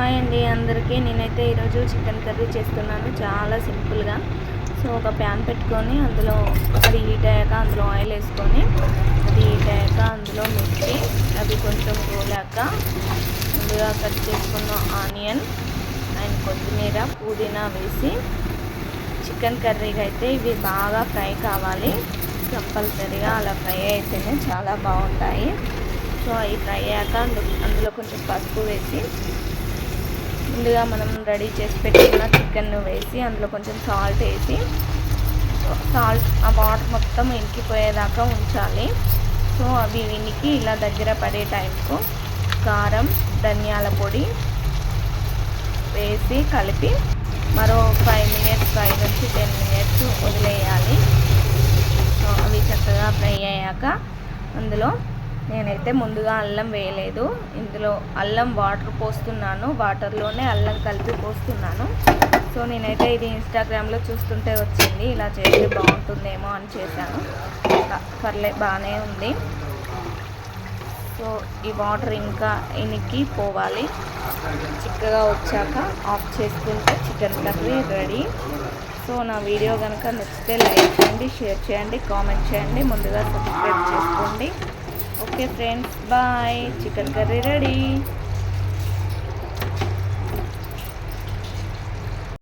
Hi అండి అందరికీ. నేనైతే ఈరోజు చికెన్ కర్రీ చేస్తున్నాను చాలా సింపుల్గా. సో ఒక ప్యాన్ పెట్టుకొని అందులో అది హీట్ అయ్యాక అందులో ఆయిల్ వేసుకొని అది హీట్ అయ్యాక అందులో మిర్చి అవి కొంచెం పోలాక ముందుగా కట్ చేసుకున్న ఆనియన్ అండ్ కొత్తిమీర పుదీనా వేసి చికెన్ కర్రీకి అయితే ఇవి బాగా ఫ్రై కావాలి. కంపల్సరీగా అలా ఫ్రై అయితేనే చాలా బాగుంటాయి. సో అవి ఫ్రై అయ్యాక అందులో కొంచెం పసుపు వేసి ముందుగా మనం రెడీ చేసి పెట్టుకున్న చికెన్ వేసి అందులో కొంచెం సాల్ట్ వేసి సాల్ట్ ఆ వాటర్ మొత్తం ఇంకిపోయేదాకా ఉంచాలి. సో అవి వినికి ఇలా దగ్గర పడే టైంకు కారం ధనియాల పొడి వేసి కలిపి మరో ఫైవ్ మినిట్స్ ఫైవ్ నుంచి టెన్ మినిట్స్ వదిలేయాలి. సో అవి చక్కగా ఫ్రై అయ్యాక అందులో నేనైతే ముందుగా అల్లం వేయలేదు. ఇందులో అల్లం వాటర్ పోస్తున్నాను. వాటర్లోనే అల్లం కలిపి పోస్తున్నాను. సో నేనైతే ఇది ఇన్స్టాగ్రామ్లో చూస్తుంటే వచ్చింది. ఇలా చేస్తే బాగుంటుందేమో అని చేశాను. పర్లే బాగానే ఉంది. సో ఈ వాటర్ ఇంకా ఇనికి పోవాలి. చిక్కగా వచ్చాక ఆఫ్ చేసుకుంటే చికెన్ కర్రీ రెడీ. సో నా వీడియో కనుక నచ్చితే లైక్ చేయండి షేర్ చేయండి కామెంట్ చేయండి. ముందుగా సబ్స్క్రైబ్ చేసుకోండి. Okay friends bye chicken curry ready